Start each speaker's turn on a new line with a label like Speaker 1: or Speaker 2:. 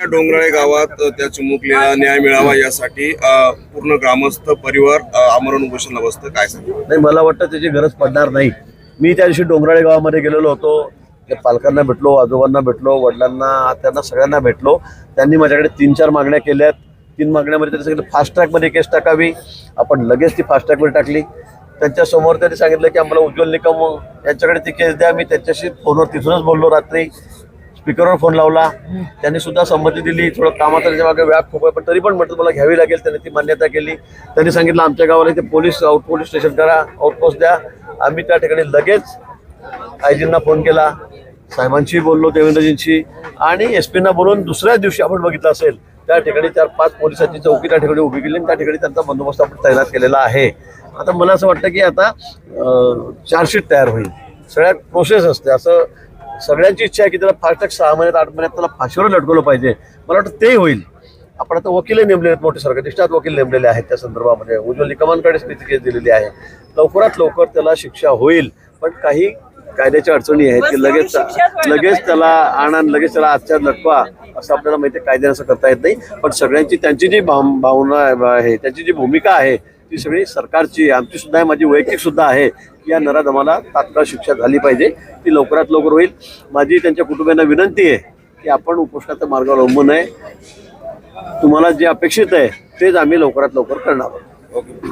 Speaker 1: या डोंगराळे गावात त्या चिमुकलेला न्याय मिळावा यासाठी पूर्ण ग्रामस्थ परिवार आमरण उपोषणला बसतं काय सांगा?
Speaker 2: नाही मला वाटतं त्याची गरज पडणार नाही. मी त्या दिवशी डोंगराळे गावामध्ये गेलेलो होतो. त्या पालकांना भेटलो आजोबांना भेटलो वडिलांना त्यांना सगळ्यांना भेटलो. त्यांनी माझ्याकडे तीन चार मागण्या केल्यात. तीन मागण्यामध्ये त्यांनी सांगितलं फास्ट ट्रॅकमध्ये केस टाकावी. आपण लगेच ती फास्ट ट्रॅकमध्ये टाकली. त्यांच्यासमोर त्यांनी सांगितलं की आम्हाला उज्ज्वल निकम यांच्याकडे ती केस द्या. मी त्यांच्याशी फोनवर तिथूनच बोललो रात्री. स्पीकरवर फोन लावला. त्यांनी सुद्धा संमती दिली. थोडं कामाचा त्याच्यामागे व्याप खूप आहे. पण तरी पण म्हटलं मला घ्यावी लागेल. त्यांनी ती मान्यता केली. त्यांनी सांगितलं आमच्या गावाला इथे पोलीस आउट पोलीस स्टेशन करा. आउटपोस्ट द्या. आम्ही त्या ठिकाणी लगेच आयजींना फोन केला. साहेबांशी बोललो देवेंद्रजींशी. आणि एस पीना बोलून दुसऱ्याच दिवशी आपण बघितलं असेल त्या ठिकाणी चार पाच पोलिसांची चौकी त्या ठिकाणी उभी केली आणि त्या ठिकाणी त्यांचा बंदोबस्त आपण तैनात केलेला आहे. आता मला असं वाटतं की आता चार्जशीट तयार होईल. सगळ्यात प्रोसेस असते. असं सगळ्यांची इच्छा आहे की त्याला फास्ट ट्रॅक सहा महिन्यात आठ महिन्यात त्याला फाशीवर लटकवलं पाहिजे. मला वाटतं ते होईल. आपण आता वकीलही नेमले आहेत मोठे सरकार वकील नेमलेले आहेत त्या संदर्भामध्ये. उज्ज्वल निकमांकडेच मी ती केस दिलेली आहे. लवकरात लवकर त्याला शिक्षा होईल. पण काही कायद्याच्या अडचणी आहेत की लगेच लगेच त्याला आणा लगेच त्याला आजच्या लटवा असं आपल्याला माहिती आहे. कायद्याने असं करता येत नाही. पण सगळ्यांची त्यांची जी भाव- भावना आहे त्यांची जी भूमिका आहे ती सगळी सरकारची आहे आमची सुद्धा आहे माझी वैयक्तिक सुद्धा आहे की या नराधमाला तात्काळ शिक्षा झाली पाहिजे. ती लवकरात लवकर होईल. माझी त्यांच्या कुटुंबियांना विनंती आहे की आपण उपोषणाचा मार्ग अवलंबून आहे. तुम्हाला जे अपेक्षित आहे तेच आम्ही लवकरात लवकर करणार आहोत.